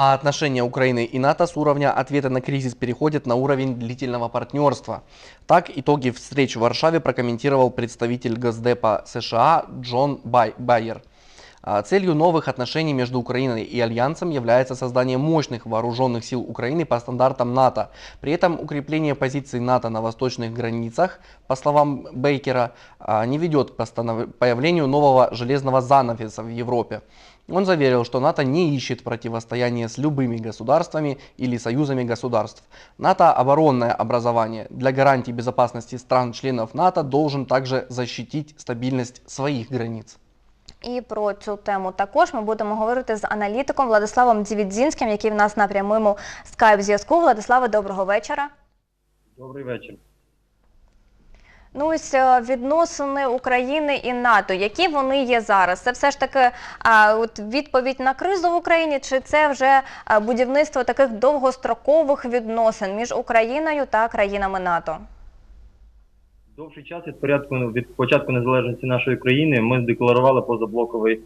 А отношения Украины и НАТО с уровня ответа на кризис переходят на уровень длительного партнерства. Так, итоги встреч в Варшаве прокомментировал представитель Госдепа США Джон Бай- Байер. А, Целью новых отношений между Украиной и Альянсом является создание мощных вооруженных сил Украины по стандартам НАТО. При этом укрепление позиций НАТО на восточных границах, по словам Бейкера, а, не ведет к появлению нового железного занавеса в Европе. Он заверил, что НАТО не ищет противостояния с любыми государствами или союзами государств. НАТО – оборонное образование. Для гарантии безопасности стран-членов НАТО должен также защитить стабильность своих границ. І про цю тему також ми будемо говорити з аналітиком Владиславом Дівідзінським, який в нас на прямому скайп-зв'язку. Владиславе, доброго вечора. Добрий вечір. Ну ось е, відносини України і НАТО. Які вони є зараз? Це все ж таки а, от відповідь на кризу в Україні, чи це вже будівництво таких довгострокових відносин між Україною та країнами НАТО? Довший час від порядку від початку незалежності нашої країни ми здекларували позаблоковий е,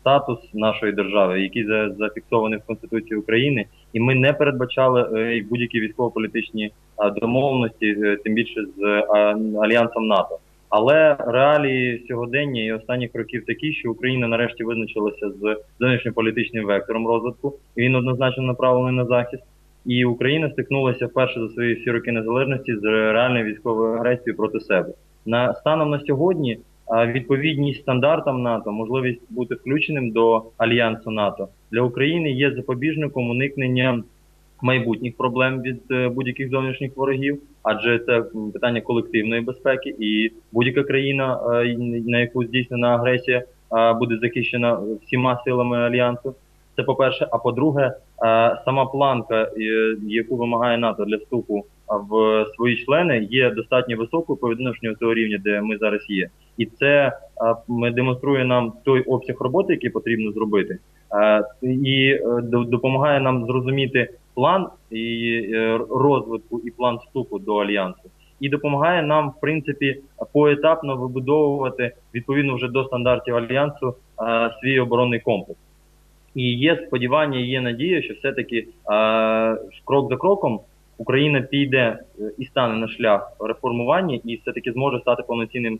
статус нашої держави, який за, зафіксований в Конституції України, і ми не передбачали е, будь-які військово-політичні е, домовленості, е, тим більше з е, альянсом НАТО. Але реалії сьогодення і останніх років такі, що Україна нарешті визначилася з зовнішньополітичним вектором розвитку, і він однозначно направлений на захист. І Україна стикнулася вперше за свої всі роки незалежності з реальною військовою агресією проти себе. На станом на сьогодні відповідність стандартам НАТО, можливість бути включеним до альянсу НАТО для України є запобіжником уникнення майбутніх проблем від е, будь-яких зовнішніх ворогів, адже це питання колективної безпеки, і будь-яка країна, е, на яку здійснена агресія, е, буде захищена всіма силами альянсу. Це по-перше. А по-друге, сама планка, яку вимагає НАТО для вступу в свої члени, є достатньо високою по відношенню того рівня, де ми зараз є. І це демонструє нам той обсяг роботи, який потрібно зробити, і допомагає нам зрозуміти план і е, розвитку і план вступу до альянсу. І допомагає нам, в принципі, поетапно вибудовувати відповідно вже до стандартів альянсу е, свій оборонний комплекс. І є сподівання, є надія, що все-таки е, крок за кроком Україна піде і стане на шлях реформування і все-таки зможе стати повноцінним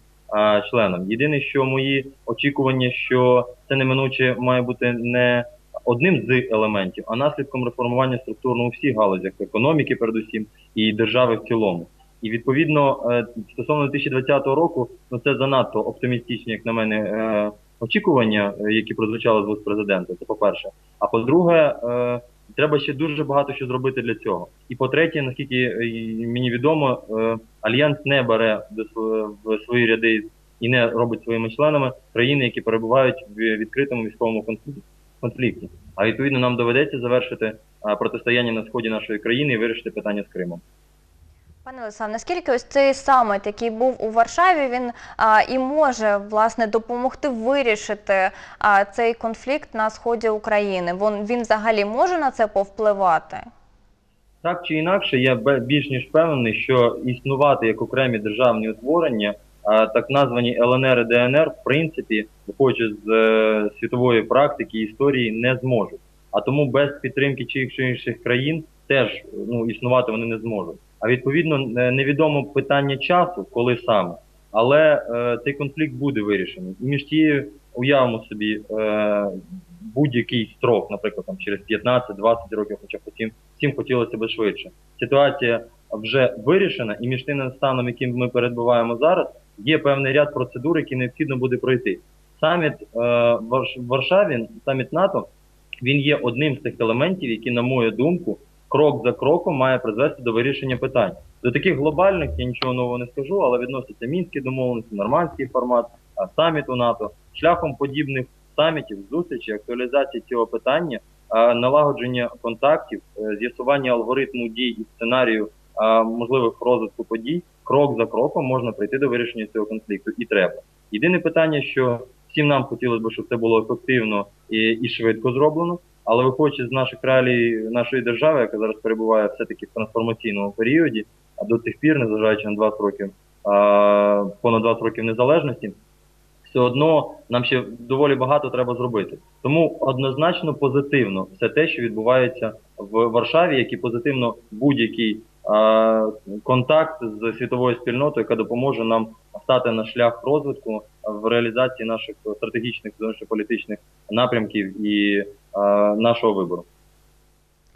членом. Єдине, що мої очікування, що це неминуче має бути не одним з елементів, а наслідком реформування структурно у всіх галузях економіки, передусім, і держави в цілому. І відповідно е, стосовно 2020 року, ну це занадто оптимістичні, як на мене, е, очікування, е, які прозвучали з вуст президента. Це по-перше. А по-друге, треба ще дуже багато що зробити для цього. І по-третє, наскільки мені відомо, альянс не бере в свої ряди і не робить своїми членами країни, які перебувають в відкритому військовому конфлікті. Конфлікті. А відповідно нам доведеться завершити протистояння на сході нашої країни і вирішити питання з Кримом. Пане Олександр, наскільки ось цей саміт, який був у Варшаві, він а, і може власне допомогти вирішити а, цей конфлікт на сході України? Вон він взагалі може на це повпливати? Так чи інакше, я більш ніж впевнений, що існувати як окремі державні утворення, так названі ЛНР і ДНР, в принципі, виходячи з е, світової практики історії, не зможуть. А тому без підтримки чих чи інших країн теж ну, існувати вони не зможуть. А відповідно не- невідомо питання часу, коли саме, але е, цей конфлікт буде вирішений. І між тією уявимо собі е, будь-який строк, наприклад, там через 15-20 років, хоча б всім, хотілося б швидше. Ситуація вже вирішена, і між тим станом, яким ми перебуваємо зараз, є певний ряд процедур, які необхідно буде пройти. Саміт е, в Варшаві, саміт НАТО, він є одним з тих елементів, які, на мою думку, крок за кроком має призвести до вирішення питань. До таких глобальних я нічого нового не скажу, але відносяться мінські домовленості, нормандський формат, саміт у НАТО, шляхом подібних самітів, зустрічей, актуалізації цього питання, налагодження контактів, е, з'ясування алгоритму дій і сценарію можливих розвитку подій, крок за кроком можна прийти до вирішення цього конфлікту і треба. Єдине питання, що всім нам хотілося б, щоб це було ефективно і, і швидко зроблено. Але виходячи з наших реалій нашої держави, яка зараз перебуває все-таки в трансформаційному періоді, а до тих пір, незважаючи на 20 років, понад 20 років незалежності, все одно нам ще доволі багато треба зробити. Тому однозначно позитивно все те, що відбувається в Варшаві, як і позитивно будь-який контакт з світовою спільнотою, яка допоможе нам стати на шлях розвитку в реалізації наших стратегічних зовнішньополітичних напрямків і нашого вибору.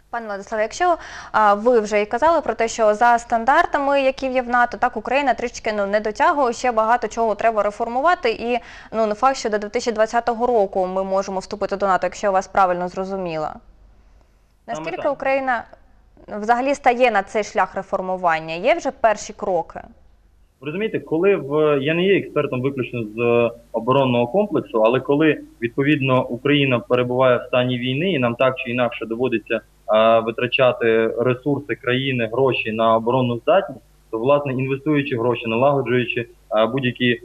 Пане Владиславе, якщо а, ви вже і казали про те, що за стандартами, які є в НАТО, так Україна трішки ну не дотягує, ще багато чого треба реформувати. І ну не факт, що до 2020 року ми можемо вступити до НАТО, якщо я вас правильно зрозуміла. Наскільки. Україна взагалі стає на цей шлях реформування? Є вже перші кроки? Розумієте, коли в я не є експертом виключно з оборонного комплексу, але коли відповідно Україна перебуває в стані війни, і нам так чи інакше доводиться е, витрачати ресурси країни, гроші на оборонну здатність, то власне інвестуючи гроші, налагоджуючи будь-які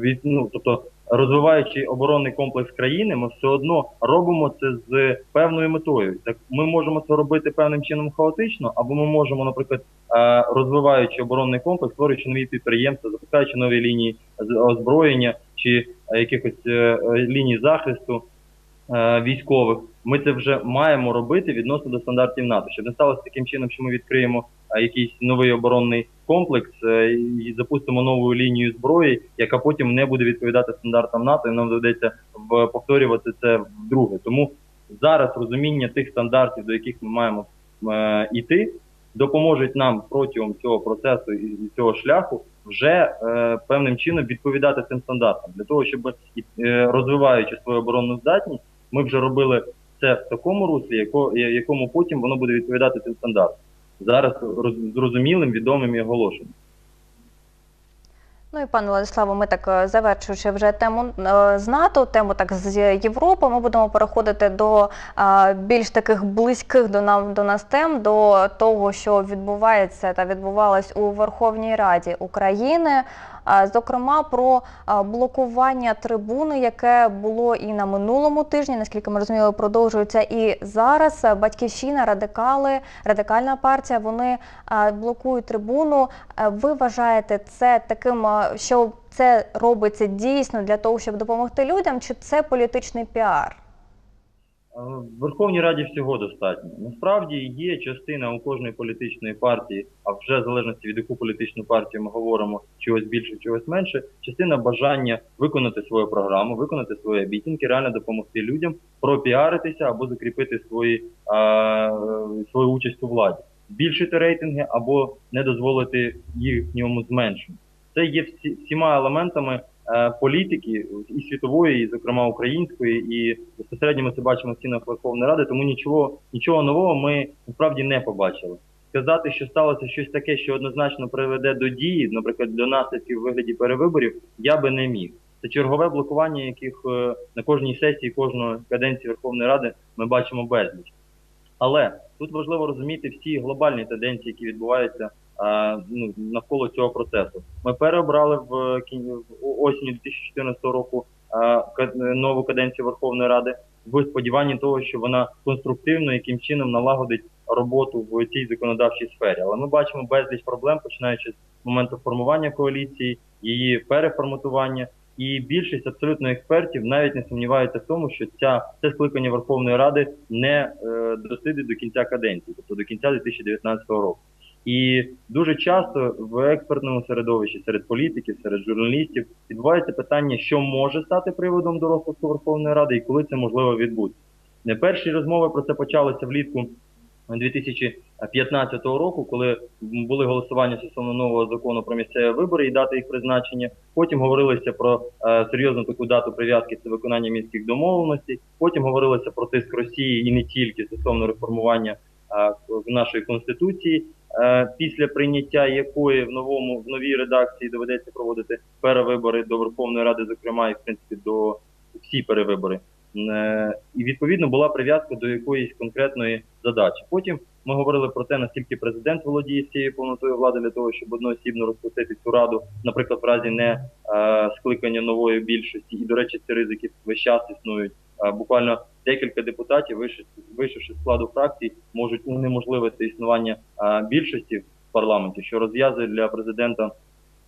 від, ну, тобто розвиваючи оборонний комплекс країни, ми все одно робимо це з певною метою. Так ми можемо це робити певним чином хаотично, або ми можемо, наприклад, е, розвиваючи оборонний комплекс, створюючи нові підприємства, запускаючи нові лінії озброєння чи е, якихось е, ліній захисту військових. Ми це вже маємо робити відносно до стандартів НАТО, щоб не сталося таким чином, що ми відкриємо якийсь новий оборонний комплекс е, і запустимо нову лінію зброї, яка потім не буде відповідати стандартам НАТО, і нам доведеться повторювати це вдруге. Тому зараз розуміння тих стандартів, до яких ми маємо е, йти, допоможуть нам протягом цього процесу і і цього шляху вже е, певним чином відповідати цим стандартам для того, щоб е, розвиваючи свою оборонну здатність, ми вже робили це в такому руслі, яко, якому потім воно буде відповідати цим стандартам. Зараз роз- зрозумілим, відомим і оголошеним. Ну і пане Владиславу, ми так е, завершуючи вже тему е, з НАТО, тему так з Європи, ми будемо переходити до е, більш таких близьких до нам до нас тем, до того, що відбувається та відбувалось у Верховній Раді України. Зокрема, про блокування трибуни, яке було і на минулому тижні, наскільки ми розуміли, продовжується і зараз. Батьківщина, радикали, радикальна партія, вони блокують трибуну. Ви вважаєте це таким, що це робиться дійсно для того, щоб допомогти людям, чи це політичний піар? В Верховній Раді всього достатньо. Насправді є частина у кожної політичної партії, а вже в залежності від яку політичну партію ми говоримо чогось більше, чогось менше. Частина бажання виконати свою програму, виконати свої обіцянки, реально допомогти людям пропіаритися або закріпити свої, е, свою участь у владі, збільшити рейтинги або не дозволити їхньому зменшенню. Це є всі, всіма елементами політики і світової, і зокрема української, і безпосередньо ми це бачимо в стінах Верховної Ради, тому нічого нічого нового ми насправді не побачили. Сказати, що сталося щось таке, що однозначно приведе до дії, наприклад, до наслідків у вигляді перевиборів, я би не міг. Це чергове блокування, яких е, на кожній сесії кожної каденції Верховної Ради ми бачимо безліч. Але тут важливо розуміти всі глобальні тенденції, які відбуваються ну, навколо цього процесу. Ми переобрали в в осені 2014 року а, нову каденцію Верховної Ради в сподіванні того, що вона конструктивно яким чином налагодить роботу в цій законодавчій сфері. Але ми бачимо безліч проблем, починаючи з моменту формування коаліції, її переформатування. І більшість абсолютно експертів навіть не сумніваються в тому, що ця це скликання Верховної Ради не е, досидить до кінця каденції, тобто до кінця 2019 року. І дуже часто в експертному середовищі, серед політиків, серед журналістів відбувається питання, що може стати приводом до розпуску Верховної Ради і коли це можливо відбути. Не перші розмови про це почалися влітку 2015 року, коли були голосування стосовно нового закону про місцеві вибори і дати їх призначення. Потім говорилося про е, серйозну таку дату прив'язки це виконання мінських домовленостей. Потім говорилося про тиск Росії і не тільки стосовно реформування е, нашої конституції. Е, після прийняття якої в новому в новій редакції доведеться проводити перевибори до Верховної Ради, зокрема, і в принципі до всі перевибори. Е, І відповідно була прив'язка до якоїсь конкретної задачі. Потім ми говорили про те, наскільки президент володіє цією повнотою влади для того, щоб одноосібно розпустити цю раду, наприклад, в разі не е, скликання нової більшості. І, до речі, ці ризики весь час існують. Е, буквально декілька депутатів, вийшовши з складу фракцій, можуть унеможливити існування більшості в парламенті, що розв'язує для президента,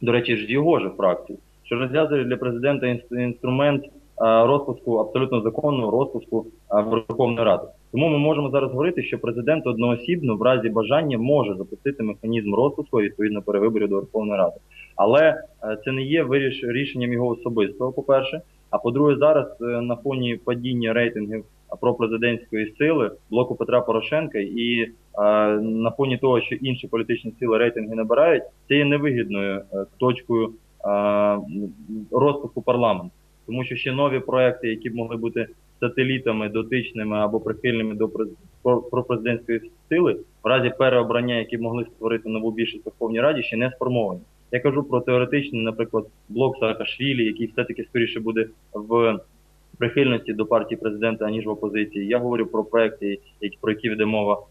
до речі, ж його ж фракції. що розв'язує для президента інс- інструмент розпуску абсолютно законного розпуску Верховної Ради. Тому ми можемо зараз говорити, що президент одноосібно в разі бажання може запустити механізм розпуску відповідно перевиборів до Верховної Ради. Але е, це не є виріш рішенням його особистого, по-перше. А по-друге, зараз е, на фоні падіння рейтингів пропрезидентської сили блоку Петра Порошенка і е, на фоні того, що інші політичні сили рейтинги набирають, це є невигідною е, точкою розпуску парламенту. Тому що ще нові проекти, які б могли бути сателітами, дотичними або прихильними до пропрезидентської сили, в разі переобрання, які б могли створити нову більшість в Верховній Раді, ще не сформовані. Я кажу про теоретичний, наприклад, блок Саакашвілі, який все-таки скоріше буде в прихильності до партії президента, аніж в опозиції. Я говорю про проекти, які про які веде мова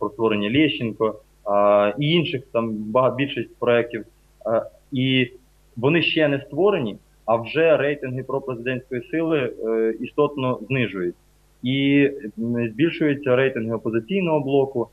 про створення Лєщенко і інших там багато більшість проєктів. І вони ще не створені, а вже рейтинги пропрезидентської сили е, істотно знижують. І збільшуються рейтинги опозиційного блоку,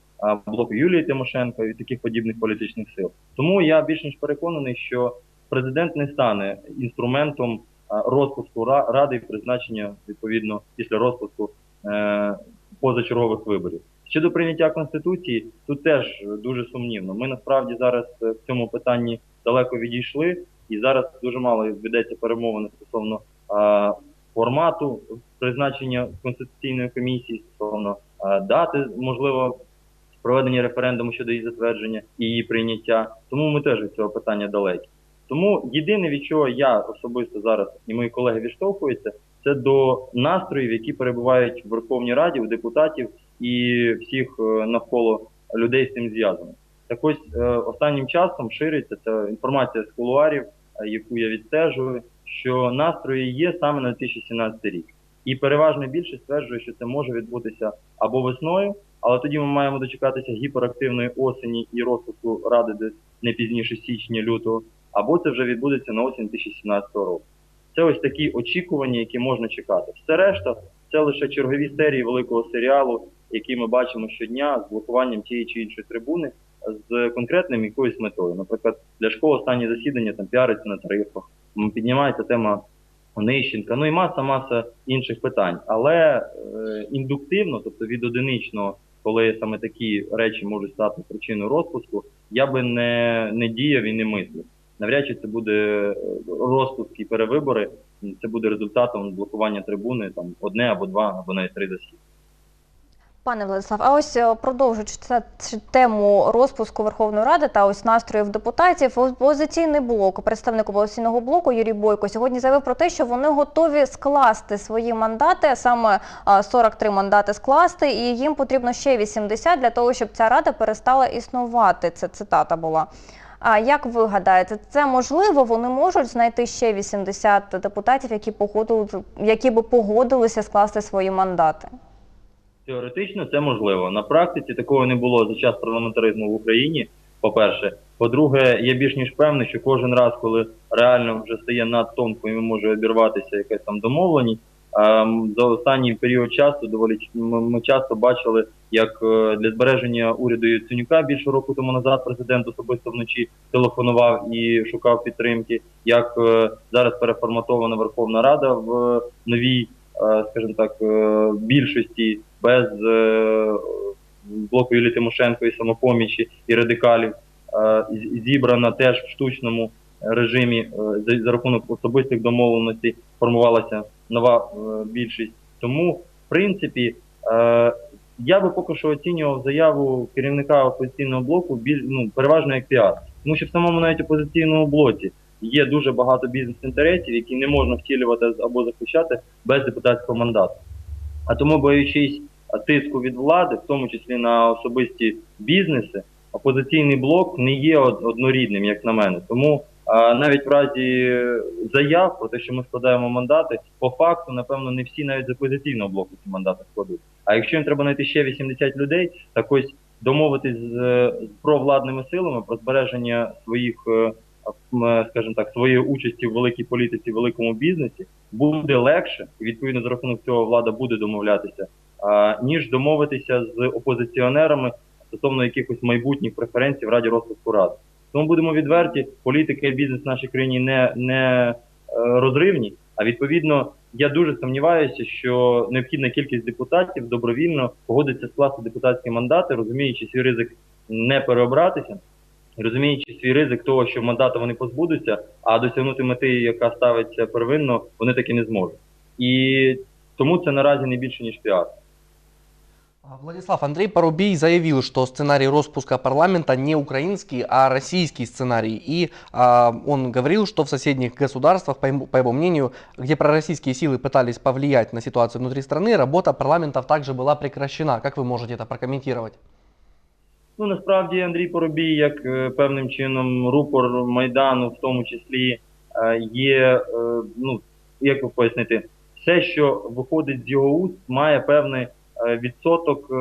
блоку Юлії Тимошенко і таких подібних політичних сил. Тому я більш ніж переконаний, що президент не стане інструментом розпуску ра- ради і призначення відповідно після розпуску е, позачергових виборів. Щодо прийняття конституції, тут теж дуже сумнівно. Ми насправді зараз е, в цьому питанні далеко відійшли, і зараз дуже мало ведеться перемовини стосовно а, формату призначення конституційної комісії, стосовно а, дати можливо проведення референдуму щодо її затвердження і її прийняття. Тому ми теж від цього питання далекі. Тому єдине, від чого я особисто зараз і мої колеги відштовхуються, це до настроїв, які перебувають в Верховній Раді, у депутатів і всіх е, навколо людей з цим зв'язаних. Так ось е, останнім часом шириться ця інформація з кулуарів, е, яку я відстежую, що настрої є саме на 2017 рік. І переважна більшість стверджує, що це може відбутися або весною, але тоді ми маємо дочекатися гіперактивної осені і розпуску ради десь не пізніше січня, лютого, або це вже відбудеться на осінь 2017 року. Це ось такі очікування, які можна чекати. Все решта це лише чергові серії великого серіалу, який ми бачимо щодня з блокуванням тієї чи іншої трибуни з конкретним якоюсь метою. Наприклад, для школи останні засідання там піариться на тарифах, піднімається тема Онищенка, ну і маса маса інших питань. Але е, індуктивно, тобто від одиничного, коли саме такі речі можуть стати причиною розпуску, я би не, не діяв і не мислив. Навряд чи це буде е, розпуск і перевибори. Це буде результатом блокування трибуни там одне або два, або навіть три засідання. Пане Владислав, а ось е, продовжуючи тему розпуску Верховної Ради та ось настроїв депутатів, опозиційний блок, представник опозиційного блоку Юрій Бойко сьогодні заявив про те, що вони готові скласти свої мандати, саме а, 43 мандати скласти, і їм потрібно ще 80 для того, щоб ця рада перестала існувати. Це цитата була. А як ви гадаєте, це можливо? Вони можуть знайти ще 80 депутатів, які погодили, які би погодилися скласти свої мандати? Теоретично це можливо. На практиці такого не було за час парламентаризму в Україні. По-перше, по-друге, я більш ніж певний, що кожен раз, коли реально вже стає надтонкою і може обірватися якась там домовленість. За останній період часу доволі ми часто бачили, як е, для збереження уряду Яценюка більше року тому назад президент особисто вночі телефонував і шукав підтримки. Як е, зараз переформатована Верховна Рада в новій, е, скажімо так, е, більшості без е, блоку Юлії Тимошенко і самопомічі і радикалів, е, зібрана теж в штучному режимі е, за, рахунок особистих домовленостей формувалася нова е, більшість. Тому, в принципі, е, я би поки що оцінював заяву керівника опозиційного блоку ну, переважно як піар. Тому що в самому навіть опозиційному блоці є дуже багато бізнес-інтересів, які не можна втілювати або захищати без депутатського мандату. А тому, боючись тиску від влади, в тому числі на особисті бізнеси, опозиційний блок не є однорідним, як на мене. Тому навіть в разі заяв про те, що ми складаємо мандати, по факту, напевно, не всі навіть з опозиційного блоку ці мандати складуть. А якщо їм треба знайти ще 80 людей, так ось домовитись з, з провладними силами про збереження своїх, е, скажімо так, своєї участі в великій політиці, в великому бізнесі буде легше, і відповідно за рахунок цього влада буде домовлятися, ніж домовитися з опозиціонерами стосовно якихось майбутніх преференцій в Раді розвитку Ради. Тому будемо відверті, політика і бізнес в нашій країні не, не розривні. А відповідно, я дуже сумніваюся, що необхідна кількість депутатів добровільно погодиться скласти депутатські мандати, розуміючи свій ризик не переобратися, розуміючи свій ризик того, що мандата вони позбудуться, а досягнути мети, яка ставиться первинно, вони таки не зможуть. І тому це наразі не більше ніж піар. А, Владислав, Андрей Порубей заявил, что сценарий распуска парламента не украинский, а российский сценарий. И а, он говорил, что в соседних государствах, по ему, по его мнению, где пророссийские силы пытались повлиять на ситуацию внутри страны, работа парламентов также была прекращена. Как вы можете это прокомментировать? Ну насправді Андрій Поробій, як е, певним чином рупор майдану, в тому числі, е, є е, ну як ви пояснити, все, що виходить з його уст, має певний відсоток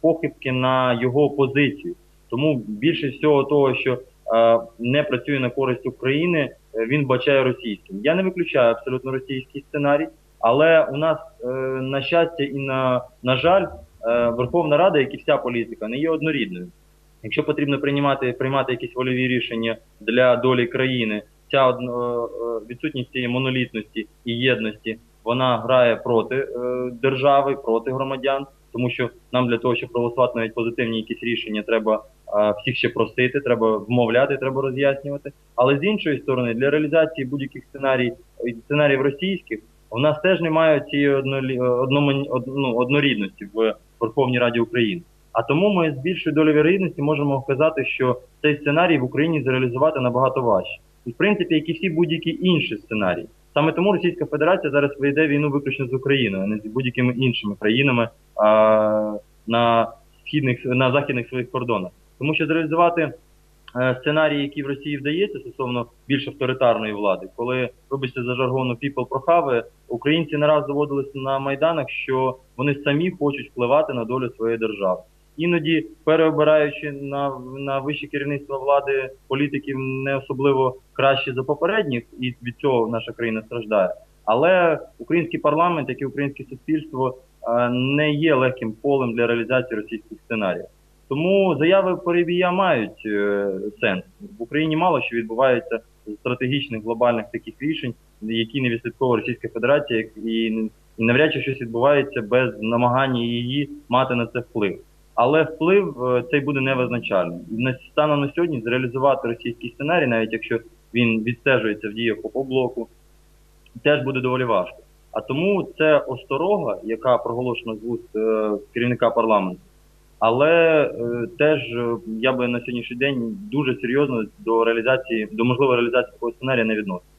похибки на його позицію. Тому більше всього того, що не працює на користь України, він бачає російським. Я не виключаю абсолютно російський сценарій, але у нас на щастя і на, на жаль. Е, Верховна Рада, як і вся політика, не є однорідною. Якщо потрібно приймати, приймати якісь вольові рішення для долі країни, ця одно- е, відсутність цієї монолітності і єдності вона грає проти е, держави, проти громадян, тому що нам для того, щоб проголосувати навіть позитивні якісь рішення, треба е, всіх ще просити, треба вмовляти, треба роз'яснювати. Але з іншої сторони, для реалізації будь-яких сценарій, сценаріїв російських, у нас теж немає цієї ну, однорідності в Верховній Раді України. А тому ми з більшою долею вірогідності можемо вказати, що цей сценарій в Україні зреалізувати набагато важче. І в принципі, як і всі будь-які інші сценарії. Саме тому Російська Федерація зараз веде війну виключно з Україною, а не з будь-якими іншими країнами а, на східних на західних своїх кордонах. Тому що зреалізувати сценарій, який в Росії вдається стосовно більш авторитарної влади, коли вибачте за жаргону people прохави, українці не раз доводилися на майданах, що вони самі хочуть впливати на долю своєї держави. Іноді переобираючи на, на вище керівництво влади політиків не особливо краще за попередніх, і від цього наша країна страждає. Але український парламент, як і українське суспільство, е, не є легким полем для реалізації російських сценаріїв. Тому заяви Порибія мають е, сенс. В Україні мало що відбувається стратегічних глобальних таких рішень, які не відслідковує Російська Федерація, і, і навряд чи щось відбувається без намагання її мати на це вплив. Але вплив е, цей буде невизначальним. На станом на сьогодні зреалізувати російський сценарій, навіть якщо він відстежується в діях по блоку, теж буде доволі важко. А тому це осторога, яка проголошена з вуст е, керівника парламенту. Але е, теж е, я би на сьогоднішній день дуже серйозно до реалізації, до можливої реалізації такого сценарія не відносив.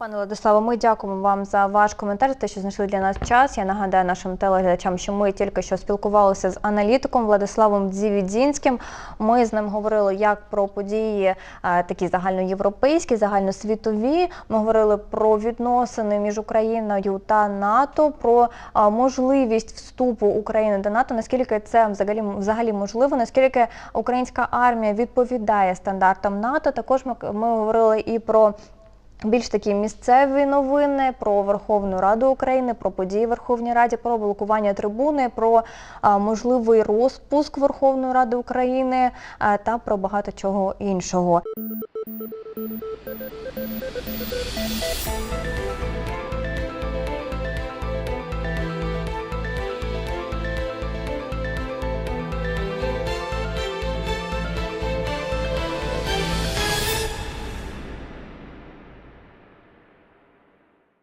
Пане Владиславе, ми дякуємо вам за ваш коментар, за те, що знайшли для нас час. Я нагадаю нашим телеглядачам, що ми тільки що спілкувалися з аналітиком Владиславом Дзівідзінським. Ми з ним говорили як про події е, такі загальноєвропейські, загальносвітові. Ми говорили про відносини між Україною та НАТО, про е, можливість вступу України до НАТО. Наскільки це взагалі взагалі можливо, наскільки українська армія відповідає стандартам НАТО. Також ми, ми говорили і про більш такі місцеві новини про Верховну Раду України, про події в Верховній Раді, про блокування трибуни, про можливий розпуск Верховної Ради України та про багато чого іншого.